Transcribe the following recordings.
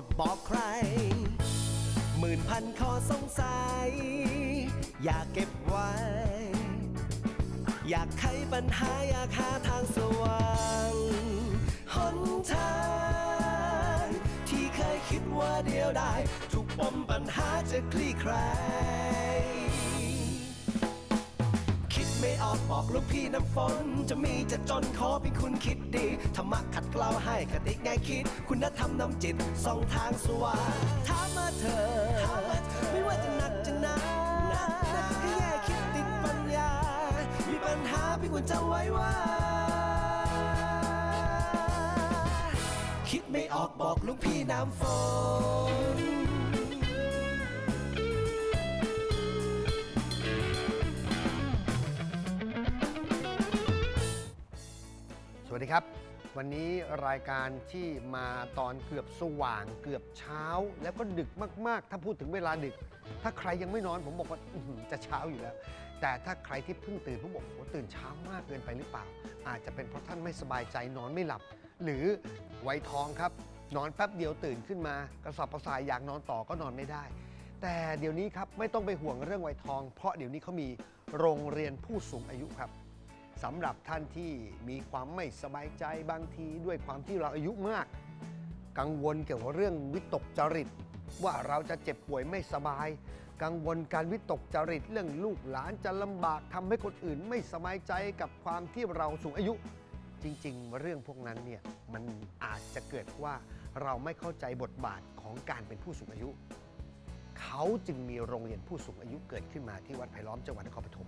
จะบอกใคร หมื่นพันข้อสงสัย อยากเก็บไว้ อยากไขปัญหาอยากหาทางสว่างหนทางที่เคยคิดว่าเดียวได้ ทุกปมปัญหาจะคลี่คลาย ไม่ออกบอกลูกพี่น้ำฝน จะมีจะจนขอเพียงคุณคิดดีธรรมะขัดเกลาให้คติง่ายคิด คุณธรรมนำจิตสองทางสว่างถามมาเธอ ไม่ว่าจะหนักจะหนาให้แง่คิดติดปัญญา มีปัญหาพียงคุณจำไว้ว่า คิดไม่ออกบอกลูกพี่น้ำฝน วันนี้รายการที่มาตอนเกือบสว่างเกือบเช้า แล้วก็ดึกมากๆ ถ้าพูดถึงเวลาดึก ถ้าใครยังไม่นอนผมบอกว่าอื้อหือจะเช้าอยู่แล้ว แต่ถ้าใครที่เพิ่งตื่นผมบอกว่าตื่นเช้ามากเกินไปหรือเปล่า อาจจะเป็นเพราะท่านไม่สบายใจนอนไม่หลับ หรือไวัยทองครับ นอนแป๊บเดียวตื่นขึ้นมากระสับกระส่ายอยากนอนต่อก็นอนไม่ได้ แต่เดี๋ยวนี้ครับไม่ต้องไปห่วงเรื่องไวัยทอง เพราะเดี๋ยวนี้เขามีโรงเรียนผู้สูงอายุครับ สำหรับท่านที่มีความไม่สบายใจบางทีด้วยความที่เราอายุมาก กังวลเกี่ยวกับเรื่องวิตกจริต ว่าเราจะเจ็บป่วยไม่สบาย กังวลการวิตกจริต เรื่องลูกหลานจะลำบากทำให้คนอื่นไม่สบายใจกับความที่เราสูงอายุ จริง ๆ เรื่องพวกนั้นเนี่ยมันอาจจะเกิดว่าเราไม่เข้าใจบทบาทของการเป็นผู้สูงอายุ เขาจึงมีโรงเรียนผู้สูงอายุเกิดขึ้นมาที่วัดไผ่ล้อมจังหวัดนครปฐม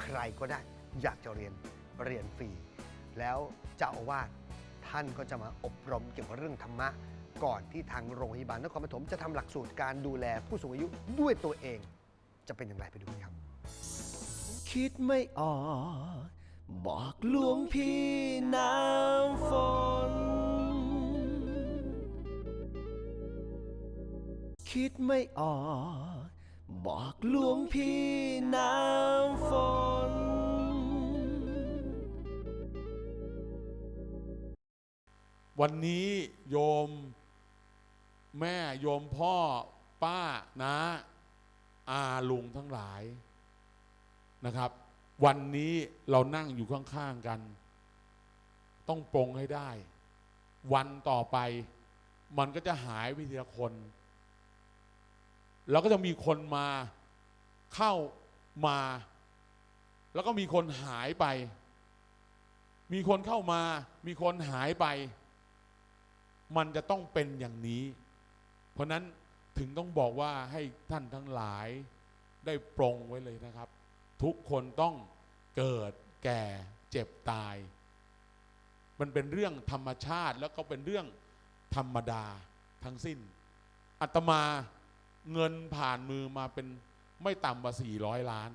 ใครก็ได้ อยากจะเรียนเรียนฟรี แล้วเจ้าอาวาสท่านก็จะมาอบรมเกี่ยวกับเรื่องธรรมะ ก่อนที่ทางโรงพยาบาลนครปฐมจะทำหลักสูตรการดูแลผู้สูงอายุด้วยตัวเอง จะเป็นอย่างไรไปดูกันครับ คิดไม่ออก บอกหลวงพี่น้ำฝน คิดไม่ออก บอกหลวงพี่น้ำฝน วันนี้โยมแม่โยมพ่อป้านะอาลุงทั้งหลายนะครับ วันนี้เรานั่งอยู่ข้างๆกัน ต้องปรงให้ได้ วันต่อไป มันก็จะหายไปทีละคน แล้วก็จะมีคนมาเข้ามา แล้วก็มีคนหายไป มีคนเข้ามา มีคนหายไป มันจะต้องเป็นอย่างนี้ เพราะนั้นถึงต้องบอกว่าให้ท่านทั้งหลายได้ปรงไว้เลยนะครับ ทุกคนต้องเกิดแก่เจ็บตาย มันเป็นเรื่องธรรมชาติแล้วก็เป็นเรื่องธรรมดาทั้งสิ้นอาตมาเงินผ่านมือมาเป็นไม่ต่ำกว่า400ล้าน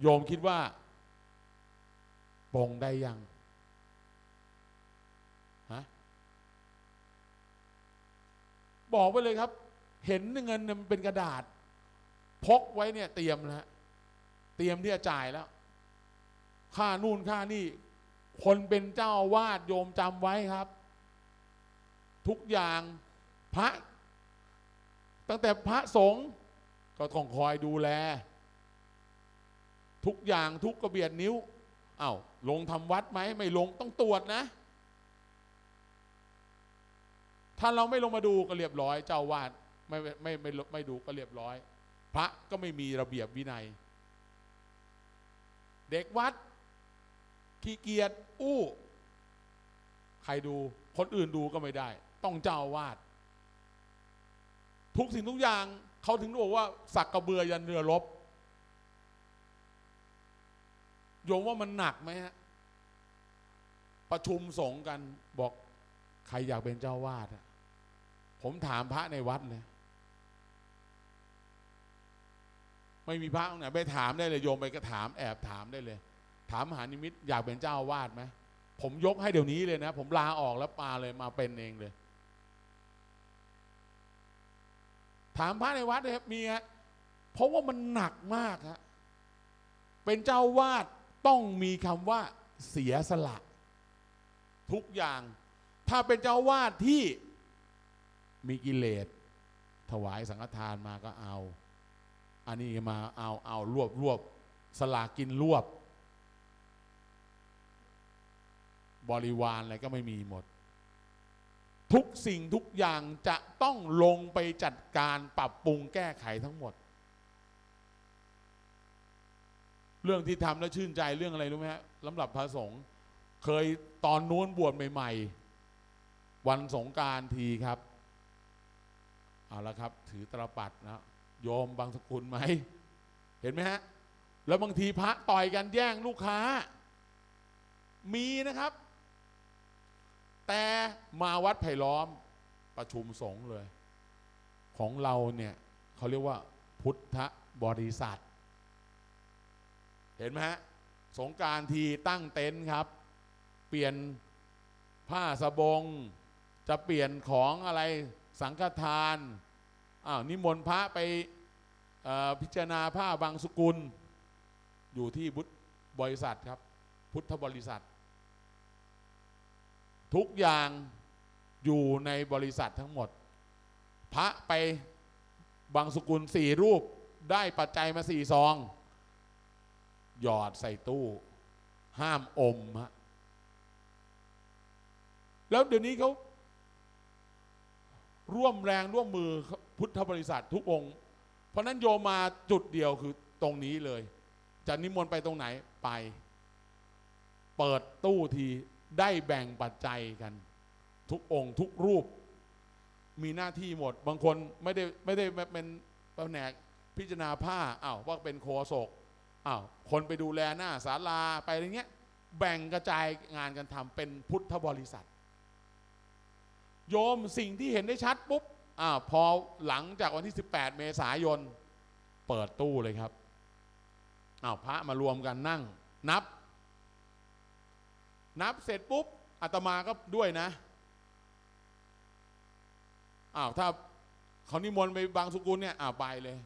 โยมคิดว่าปรงได้ยังฮะ บอกไว้เลยครับ เห็นเงินมันเป็นกระดาษ พกไว้เนี่ยเตรียมแล้วเตรียมที่จะจ่ายแล้ว ค่านู่นค่านี่ คนเป็นเจ้าวาดโยมจำไว้ครับ ทุกอย่างพระ ตั้งแต่พระสงฆ์ก็ต้องคอยดูแล ทุกอย่างทุกกระเบียดนิ้วเอา้าลงทำวัดไหมไม่ลงต้องตรวจนะ ถ้าเราไม่ลงมาดูก็เรียบร้อย เจ้าวาดไม่ไม่ไม่ไม่ไม่ดูก็เรียบร้อย พระก็ไม่มีระเบียบวินัย เด็กวัดขี้เกียจอู้ ใครดูคนอื่นดูก็ไม่ได้ ต้องเจ้าวาด ทุกสิ่งทุกอย่างเขาถึงบอกว่าสักกระเบือยันเรือรบโยมว่ามันหนักไหมฮะประชุมสงกันบอกใครอยากเป็นเจ้าวาดอะ ผมถามพระในวัดเลย ไม่มีพระองค์ไหนไปถามได้เลยโยมไปก็ถามแอบถามได้เลย ถามมหานิมิตอยากเป็นเจ้าวาดไหมผมยกให้เดี๋ยวนี้เลยนะ ผมลาออกแล้วปาเลยมาเป็นเองเลย ถามพระในวัดเลยมีฮะเพราะว่ามันหนักมากฮะเป็นเจ้าวาดต้องมีคำว่าเสียสละ ทุกอย่าง ถ้าเป็นเจ้าวาดที่ มีกิเลสถวายสังฆทานมาก็เอา อันนี้มาเอาเอารวบรวบสลากกินรวบ บริวารอะไรก็ไม่มีหมด ทุกสิ่งทุกอย่างจะต้องลงไปจัดการปรับปรุงแก้ไขทั้งหมด เรื่องที่ทำแล้วชื่นใจเรื่องอะไรรู้ไหมฮะสำหรับพระสงฆ์เคยตอนนู้นบวชใหม่ ๆ วันสงการทีครับ เอาละครับ ถือตรปัดนะโยมบางสกุลไหมเห็นไหมฮะแล้วบางทีพระต่อยกันแย่งลูกค้า มีนะครับ แต่มาวัดไผ่ล้อมประชุมสงฆ์เลย ของเราเนี่ยเขาเรียกว่าพุทธบริษัท เห็นไหมฮะสงการทีตั้งเต็นท์ครับ เปลี่ยนผ้าสบง จะเปลี่ยนของอะไรสังฆทาน อ้าวนิมนต์พระไปพิจารณาผ้าบางสกุล อยู่ที่บุตบริษัทครับ พุทธบริษัท ทุกอย่างอยู่ในบริษัททั้งหมด พระไปบางสกุลสี่รูปได้ปัจจัยมาสี่ซอง หยอดใส่ตู้ ห้ามอมฮะแล้วเดี๋ยวนี้เขาร่วมแรงร่วมมือ พุทธบริษัททุกองค์ เพราะนั้นโยมมาจุดเดียวคือตรงนี้เลย จะนิมนต์ไปตรงไหนไป เปิดตู้ทีได้แบ่งปัจจัยกัน ทุกองค์ทุกรูป มีหน้าที่หมด บางคนไม่ได้ไม่ได้เป็นแผนกพิจารณาผ้าอ้าวว่าเป็นโคศกอ้าวคนไปดูแลหน้าศาลาไปอะไรเงี้ย แบ่งกระจายงานกันทำเป็นพุทธบริษัท โยมสิ่งที่เห็นได้ชัดปุ๊บ อ้าพอหลังจากวันที่ 18 เมษายน เปิดตู้เลยครับอ้าวพระมารวมกันนั่ง นับ นับเสร็จปุ๊บอาตมาก็ด้วยนะอ้าวถ้าเขานิมนต์ไปบางสุกุลเนี่ยอ้าวไปเลย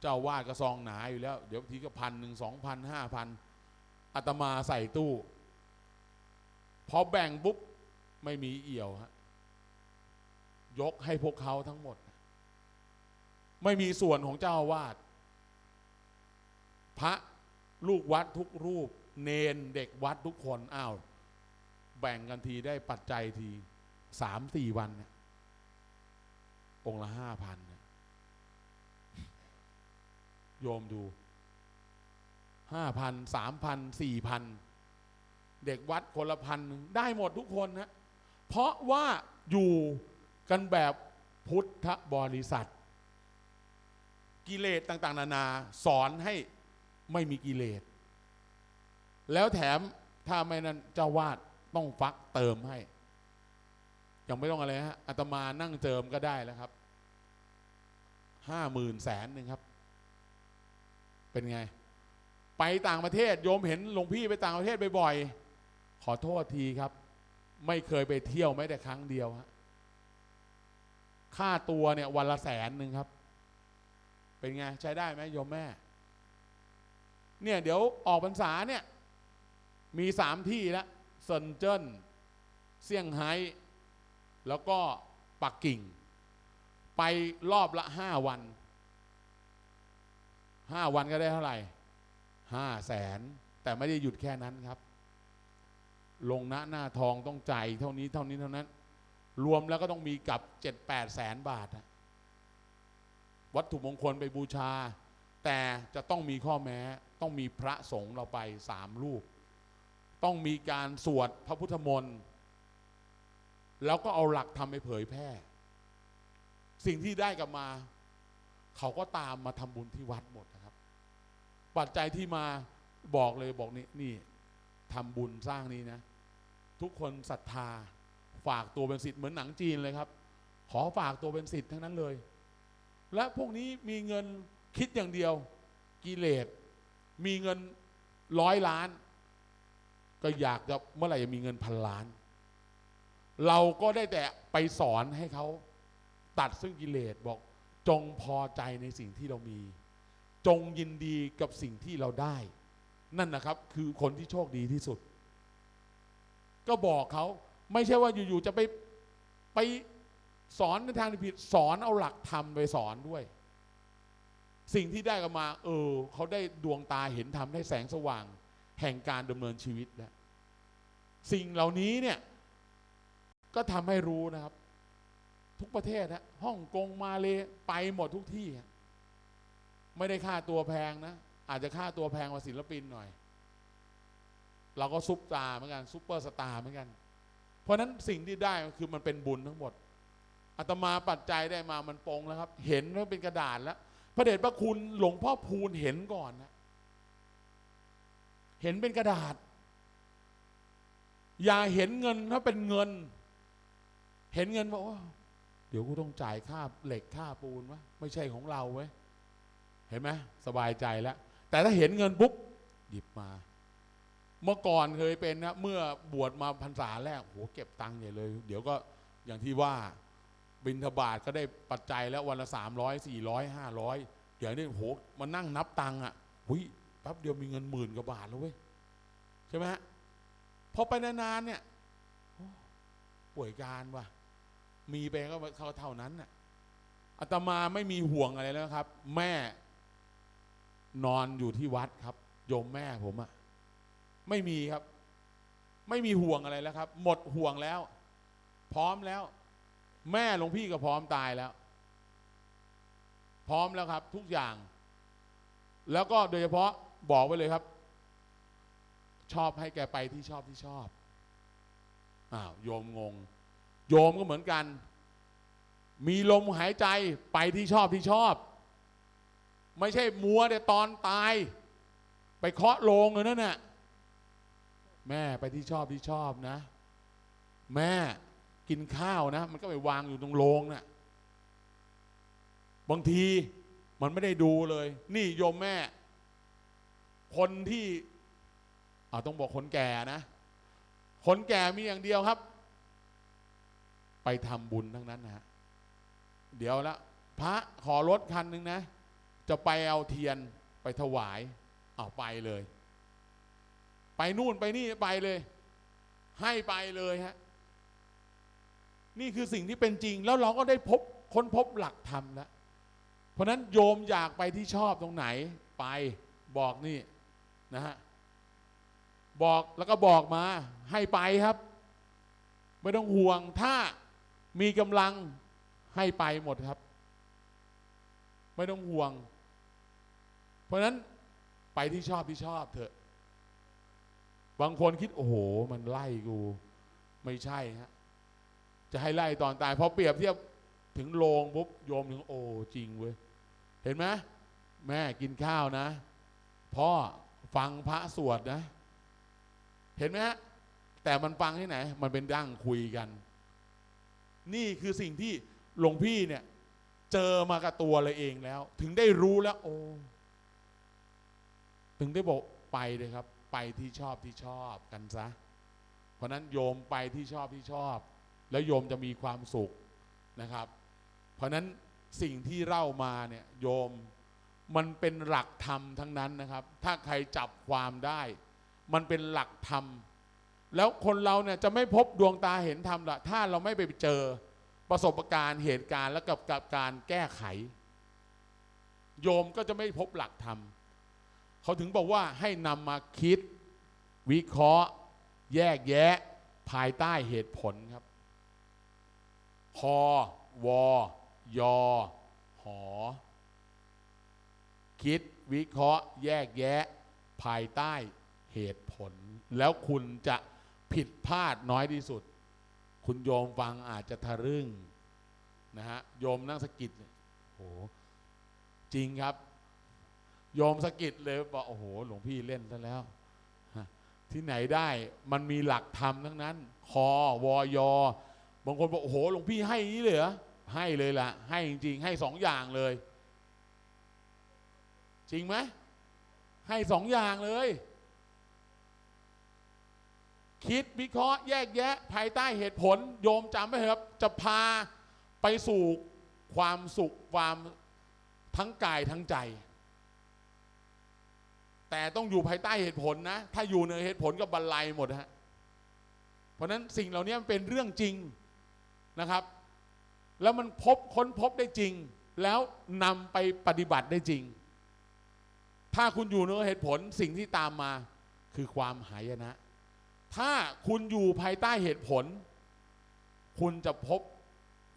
เจ้าวาดกระซองหนาอยู่แล้ว เดี๋ยวทีก็พันหนึ่งสองพันห้าพันอาตมาใส่ตู้ พอแบ่งปุ๊บไม่มีเอี่ยวฮะ ยกให้พวกเขาทั้งหมด ไม่มีส่วนของเจ้าวาด พระลูกวัดทุกรูป เนนเด็กวัดทุกคนอ้าวแบ่งกันทีได้ปัจจัยทีสามสี่วันเนี่ยองละห้าพันเนี่ยโยมดูห้าพันสามพันสี่พันเด็กวัดคนละพันหนึ่งได้หมดทุกคนนะเพราะว่าอยู่ กันแบบพุทธบริษัท กิเลสต่าง ๆ นานาสอนให้ไม่มีกิเลส แล้วแถมถ้าไม่นั้นเจ้าวาดต้องฟักเติมให้ ยังไม่ต้องอะไรฮะอาตมานั่งเติมก็ได้แล้วครับห้าหมื่นแสนหนึ่งครับ เป็นไง ไปต่างประเทศโยมเห็นหลวงพี่ไปต่างประเทศบ่อยๆขอโทษทีครับ ไม่เคยไปเที่ยวแม้แต่ครั้งเดียวฮะ ค่าตัวเนี่ยวันละแสนหนึ่งครับ เป็นไง ใช้ได้ไหมโยมแม่ เนี่ยเดี๋ยวออกพรรษาเนี่ย มีสามที่ล้วเซินเจิ้นเซี่ยงไฮ้แล้วก็ปักกิ่ง ไปรอบละห้าวันห้าวันก็ได้เท่าไหร่ห้าแสนแต่ไม่ได้หยุดแค่นั้นครับ ลงหน้าหน้าทองต้องจ่ายเท่านี้เท่านี้เท่านั้น รวมแล้วก็ต้องมีกับเจ็ดแปดแสนบาท วัตถุมงคลไปบูชา แต่จะต้องมีข้อแม้ ต้องมีพระสงฆ์เราไปสามรูป ต้องมีการสวดพระพุทธมนต์แล้วก็เอาหลักธรรมไปเผยแพร่ สิ่งที่ได้กลับมา เขาก็ตามมาทำบุญที่วัดหมดนะครับ ปัจจัยที่มาบอกเลยบอกนี่นี่ทำบุญสร้างนี้นะ ทุกคนศรัทธา ฝากตัวเป็นสิทธิ์เหมือนหนังจีนเลยครับ ขอฝากตัวเป็นสิทธิ์ทั้งนั้นเลย และพวกนี้มีเงินคิดอย่างเดียวกิเลสมีเงินร้อยล้าน ก็อยากจะเมื่อไหร่จะมีเงินพันล้าน เราก็ได้แต่ไปสอนให้เขาตัดซึ่งกิเลสบอกจงพอใจในสิ่งที่เรามี จงยินดีกับสิ่งที่เราได้ นั่นนะครับคือคนที่โชคดีที่สุด ก็บอกเขา ไม่ใช่ว่าอยู่ๆจะไปไปสอนในทางที่ผิดสอนเอาหลักธรรมไปสอนด้วย สิ่งที่ได้กันมา เออเขาได้ดวงตาเห็นธรรมได้แสงสว่าง แห่งการดำเนินชีวิตแล้วสิ่งเหล่านี้เนี่ย ก็ทำให้รู้นะครับ ทุกประเทศฮะฮ่องกงมาเลไปหมดทุกที่ ไม่ได้ค่าตัวแพงนะ อาจจะค่าตัวแพงกว่าศิลปินหน่อย เราก็ซุปตาร์เหมือนกันซุปเปอร์สตาร์เหมือนกัน เพราะฉะนั้นสิ่งที่ได้ก็คือมันเป็นบุญทั้งหมดอาตมาปัจจัยได้มามันปรงแล้วครับ เห็นว่าเป็นกระดาษแล้ว พระเดชพระคุณหลวงพ่อพูนเห็นก่อนนะเห็นเป็นกระดาษ อย่าเห็นเงินถ้าเป็นเงิน เห็นเงินบอกว่า เดี๋ยวกูต้องจ่ายค่าเหล็กค่าปูนวะไม่ใช่ของเราเว้ยเห็นไหมสบายใจแล้ว แต่ถ้าเห็นเงินปุ๊บหยิบมา เมื่อก่อนเคยเป็นนะเมื่อบวชมาพรรษาแรกโหเก็บตังค์ใหญ่เลย เดี๋ยวก็อย่างที่ว่าบินทบาทก็ได้ปัจจัยแล้ววันละสามร้อยสี่ร้อยห้าร้อยอย่างนี้โหมานั่งนับตังค์อะหุยแป๊บเดียวมีเงินหมื่นกว่าบาทแล้วเว้ยใช่ไหมฮะพอไปนานๆเนี่ยป่วยการว่ะมีไปก็เขาเท่านั้นน่ะอาตมาไม่มีห่วงอะไรแล้วครับ แม่นอนอยู่ที่วัดครับโยมแม่ผมอะ ไม่มีครับ ไม่มีห่วงอะไรแล้วครับ หมดห่วงแล้ว พร้อมแล้ว แม่หลวงพี่ก็พร้อมตายแล้ว พร้อมแล้วครับ ทุกอย่าง แล้วก็โดยเฉพาะบอกไว้เลยครับ ชอบให้แกไปที่ชอบที่ชอบอ้าวโยมงง โยมก็เหมือนกัน มีลมหายใจไปที่ชอบที่ชอบ ไม่ใช่มัวแต่ตอนตาย ไปเคาะโลงเลยนั่นน่ะ แม่ไปที่ชอบที่ชอบนะ แม่กินข้าวนะ มันก็ไปวางอยู่ตรงโลงน่ะบางทีมันไม่ได้ดูเลย นี่โยมแม่ คนที่เอาต้องบอกคนแก่นะ คนแก่มีอย่างเดียวครับ ไปทำบุญทั้งนั้นนะฮะเดี๋ยวละพระขอรถคันหนึ่งนะ จะไปเอาเทียนไปถวาย เอาไปเลย ไปนู่นไปนี่ไปเลย ให้ไปเลยฮะนี่คือสิ่งที่เป็นจริงแล้วเราก็ได้พบค้นพบหลักธรรมแล้วเพราะนั้นโยมอยากไปที่ชอบตรงไหนไปบอกนี่นะฮะบอกแล้วก็บอกมาให้ไปครับ ไม่ต้องห่วงถ้ามีกำลังให้ไปหมดครับ ไม่ต้องห่วง เพราะนั้นไปที่ชอบที่ชอบเถอะ บางคนคิดโอ้โห มันไล่กู ไม่ใช่ฮะจะให้ไล่ตอนตายพอเปรียบเทียบถึงโลงปุ๊บโยมถึงโอ้จริงเว้ยเห็นไหมแม่กินข้าวนะพ่อฟังพระสวดนะ เห็นไหมฮะแต่มันฟังที่ไหน มันเป็นดั้งคุยกัน นี่คือสิ่งที่หลวงพี่เนี่ย เจอมากับตัวเลยเองแล้ว ถึงได้รู้แล้ว โอ้ถึงได้บอกไปเลยครับ ไปที่ชอบที่ชอบกันซะ เพราะนั้นโยมไปที่ชอบที่ชอบ แล้วโยมจะมีความสุขนะครับ เพราะนั้นสิ่งที่เล่ามาเนี่ยโยมมันเป็นหลักธรรมทั้งนั้นนะครับ ถ้าใครจับความได้ มันเป็นหลักธรรม แล้วคนเราเนี่ยจะไม่พบดวงตาเห็นธรรมละถ้าเราไม่ไปเจอประสบการณ์เหตุการณ์แล้วกับกับการแก้ไข โยมก็จะไม่พบหลักธรรม เขาถึงบอกว่าให้นำมาคิด วิเคราะห์ แยกแยะ ภายใต้เหตุผลครับคอวอยอหอ คิดวิเคราะห์ แยกแยะ ภายใต้เหตุผล แล้วคุณจะผิดพลาดน้อยที่สุด คุณโยมฟังอาจจะทะลึ่งนะฮะโยมนั่งสะกิดโหจริงครับ โยมสะกิดเลยบอกโอ้โห หลวงพี่เล่นซะแล้วที่ไหนได้มันมีหลักธรรมทั้งนั้น คอวอยอบางคนบอกโอ้โหหลวงพี่ให้นี้เลยเหรอให้เลยล่ะ ให้จริงๆ ให้สองอย่างเลย จริงไหมให้สองอย่างเลย คิดวิเคราะห์แยกแยะ ภายใต้เหตุผล โยมจำไว้ครับ จะพาไปสู่ความสุขความทั้งกายทั้งใจ แต่ต้องอยู่ภายใต้เหตุผลนะ ถ้าอยู่เหนือเหตุผลก็บรรลัยหมดฮะเพราะนั้นสิ่งเหล่านี้มันเป็นเรื่องจริงนะครับ แล้วมันพบค้นพบได้จริง แล้วนำไปปฏิบัติได้จริง ถ้าคุณอยู่เหนือเหตุผลสิ่งที่ตามมาคือความหายนะ ถ้าคุณอยู่ภายใต้เหตุผล คุณจะพบ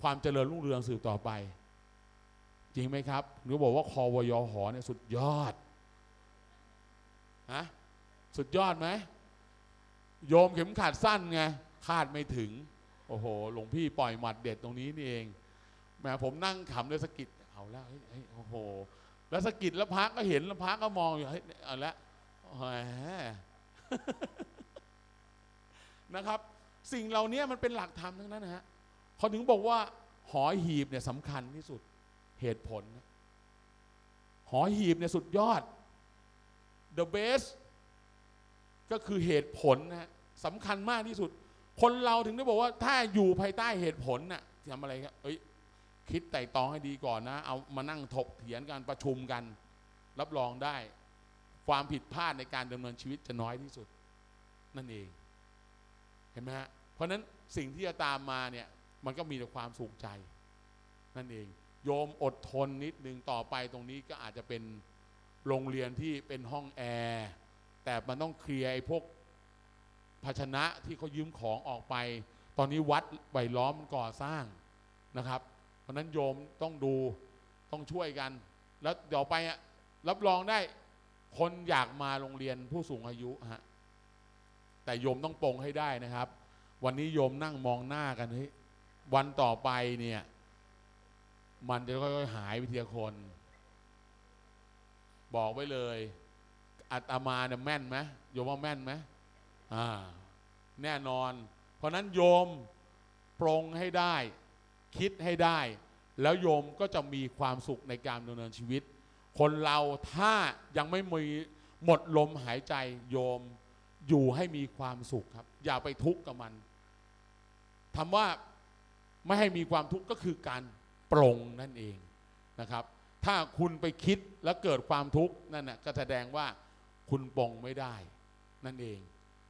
ความเจริญรุ่งเรืองสืบต่อไป จริงไหมครับหรือบอกว่าคอวยอหอเนี่ยสุดยอด ฮะสุดยอดไหมโยมเข็มขัดสั้นไงคาดไม่ถึง โอ้โหหลวงพี่ปล่อยหมัดเด็ดตรงนี้นี่เองแหมผมนั่งขำเลยสกิดเอาแล้วเฮ้ยโอ้โห แล้วสกิดแล้วพักก็เห็นแล้วพักก็มองอยู่เฮ้ยเอาละแหมนะครับ สิ่งเหล่านี้มันเป็นหลักธรรมทั้งนั้นนะฮะเขาถึงบอกว่า หอหีบเนี่ยสำคัญที่สุดเหตุผล หอหีบเนี่ยสุดยอด the best ก็คือเหตุผลนะฮะสำคัญมากที่สุด คนเราถึงได้บอกว่าถ้าอยู่ภายใต้เหตุผลน่ะทำอะไรครับเอ้ยคิดไต่ตองให้ดีก่อนนะ เอามานั่งถกเถียงกันประชุมกัน รับรองได้ ความผิดพลาดในการดำเนินชีวิตจะน้อยที่สุด นั่นเอง เห็นไหมฮะเพราะนั้นสิ่งที่จะตามมาเนี่ย มันก็มีแต่ความสุขใจ นั่นเอง โยมอดทนนิดนึงต่อไปตรงนี้ก็อาจจะเป็น โรงเรียนที่เป็นห้องแอร์แต่มันต้องเคลียร์ไอ้พวกภาชนะที่เขายืมของออกไป ตอนนี้วัดใบล้อมก่อสร้างนะครับ เพราะนั้นโยมต้องดูต้องช่วยกัน แล้วเดี๋ยวไปรับรองได้คนอยากมาโรงเรียนผู้สูงอายุฮะแต่โยมต้องปรงให้ได้นะครับ วันนี้โยมนั่งมองหน้ากันเฮ้ยวันต่อไปเนี่ย มันจะค่อยๆหายไปทีละคน บอกไว้เลยอาตมาเนี่ยแม่นไหมโยมว่าแม่นไหมอ่าแน่นอน เพราะฉะนั้นโยมปรงให้ได้ คิดให้ได้ แล้วโยมก็จะมีความสุขในการดำเนินชีวิต คนเราถ้ายังไม่มีหมดลมหายใจโยมอยู่ให้มีความสุขครับ อย่าไปทุกข์กับมันทำว่าไม่ให้มีความทุกข์ก็คือการปรงนั่นเองนะครับ ถ้าคุณไปคิดแล้วเกิดความทุกข์นั่นนะก็แสดงว่าคุณปรงไม่ได้ นั่นเอง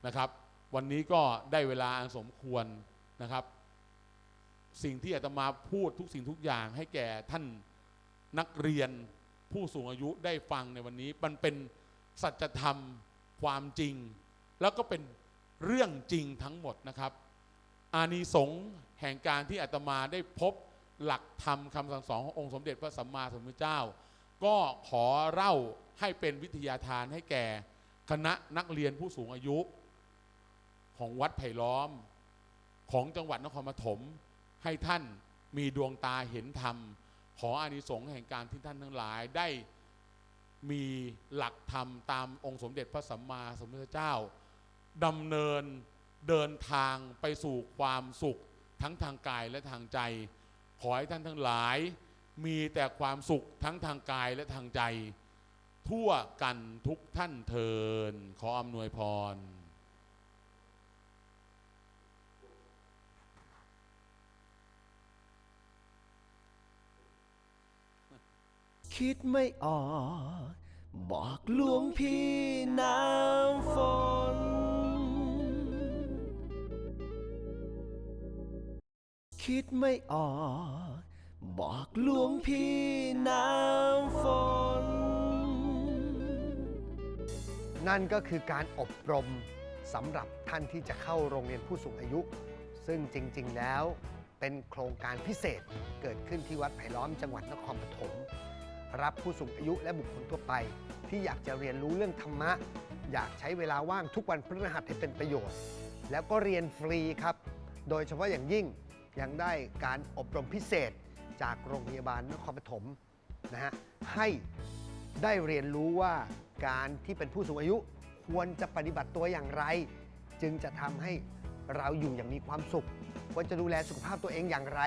นะครับ วันนี้ก็ได้เวลาอันสมควรนะครับ สิ่งที่อาตมาพูดทุกสิ่งทุกอย่างให้แก่ท่านนักเรียนผู้สูงอายุได้ฟังในวันนี้ มันเป็นสัจธรรมความจริง แล้วก็เป็นเรื่องจริงทั้งหมดนะครับ อานิสงส์แห่งการที่อาตมาได้พบ หลักธรรมคำสั่งสอนขององค์สมเด็จพระสัมมาสัมพุทธเจ้า ก็ขอเล่าให้เป็นวิทยาทานให้แก่คณะนักเรียนผู้สูงอายุของวัดไผ่ล้อมของจังหวัดนครปฐมให้ท่านมีดวงตาเห็นธรรม ขออานิสงส์แห่งการที่ท่านทั้งหลายได้มีหลักธรรมตามองค์สมเด็จพระสัมมาสัมพุทธเจ้าดำเนินเดินทางไปสู่ความสุขทั้งทางกายและทางใจ ขอให้ท่านทั้งหลาย มีแต่ความสุขทั้งทางกายและทางใจ ทั่วกันทุกท่านเทินขออำนวยพรคิดไม่ออก บอกหลวงพี่น้ำฝน คิดไม่ออก บอกหลวงพี่น้ำฝน นั่นก็คือการอบรมสำหรับท่านที่จะเข้าโรงเรียนผู้สูงอายุ ซึ่งจริง ๆ แล้วเป็นโครงการพิเศษเกิดขึ้นที่วัดไผ่ล้อมจังหวัดนครปฐมรับผู้สูงอายุและบุคคลทั่วไป ที่อยากจะเรียนรู้เรื่องธรรมะ อยากใช้เวลาว่างทุกวันพฤหัสให้เป็นประโยชน์ แล้วก็เรียนฟรีครับ โดยเฉพาะอย่างยิ่ง ยังได้การอบรมพิเศษจากโรงพยาบาลนครปฐมนะฮะให้ได้เรียนรู้ว่าการที่เป็นผู้สูงอายุควรจะปฏิบัติตัวอย่างไร จึงจะทำให้เราอยู่อย่างมีความสุขว่าจะดูแลสุขภาพตัวเองอย่างไร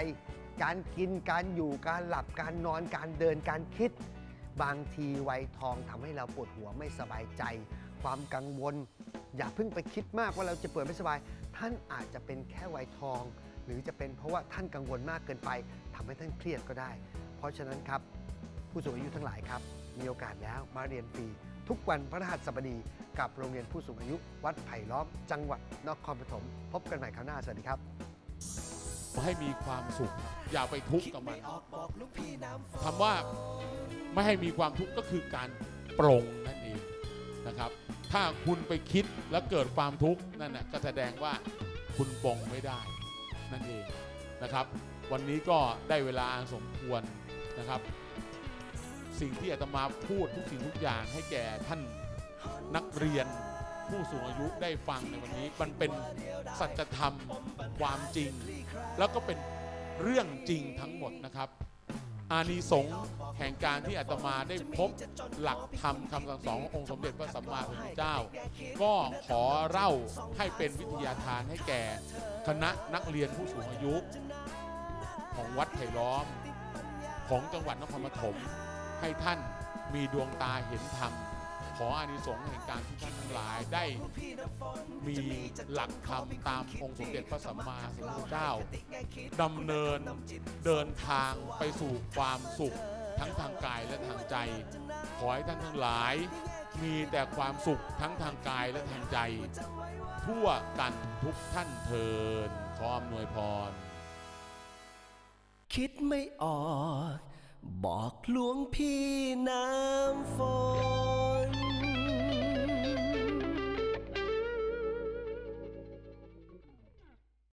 การกินการอยู่การหลับการนอนการเดินการคิด บางทีวัยทองทำให้เราปวดหัวไม่สบายใจ ความกังวล อย่าเพิ่งไปคิดมากว่าเราจะป่วยไม่สบาย ท่านอาจจะเป็นแค่วัยทอง หรือจะเป็นเพราะว่าท่านกังวลมากเกินไปทำให้ท่านเครียดก็ได้ เพราะฉะนั้นครับ ผู้สูงอายุทั้งหลายครับ มีโอกาสแล้วมาเรียนฟรีทุกวันพระรหัสบดีกับโรงเรียนผู้สูงอายุวัดไผ่ล้อม จังหวัดนครปฐมพบกันใหม่คราวหน้า สวัสดีครับ ให้มีความสุข อย่าไปทุกข์กับมันคำว่าไม่ให้มีความทุกข์ก็คือการปรงนั่นเองนะครับ ถ้าคุณไปคิดแล้วเกิดความทุกข์นั่นน่ะก็แสดงว่าคุณปรงไม่ได้ นั่นเองนะครับ วันนี้ก็ได้เวลาอันสมควรนะครับ สิ่งที่อาตมาพูดทุกสิ่งทุกอย่างให้แก่ท่านนักเรียนผู้สูงอายุได้ฟังในวันนี้ มันเป็นสัจธรรมความจริง แล้วก็เป็นเรื่องจริงทั้งหมดนะครับ อานิสงส์แห่งการที่อาตมาได้พบหลักธรรมคำสั่งสอนขององค์สมเด็จพระสัมมาสัมพุทธเจ้า ก็ขอเล่าให้เป็นวิทยาทานให้แก่คณะนักเรียนผู้สูงอายุ ของวัดไผ่ล้อม ของจังหวัดนครปฐมให้ท่านมีดวงตาเห็นธรรม ขออานิสงส์แห่งการที่ท่านทั้งหลายได้มีหลักธรรมตามองค์สมเด็จพระสัมมาสัมพุทธเจ้าดำเนินเดินทางไปสู่ความสุขทั้งทางกายและทางใจ ขอให้ท่านทั้งหลาย มีแต่ความสุขทั้งทางกายและทางใจ ทั่วกันทุกท่านเทินขออำนวยพร คิดไม่ออก บอกหลวงพี่น้ำฝน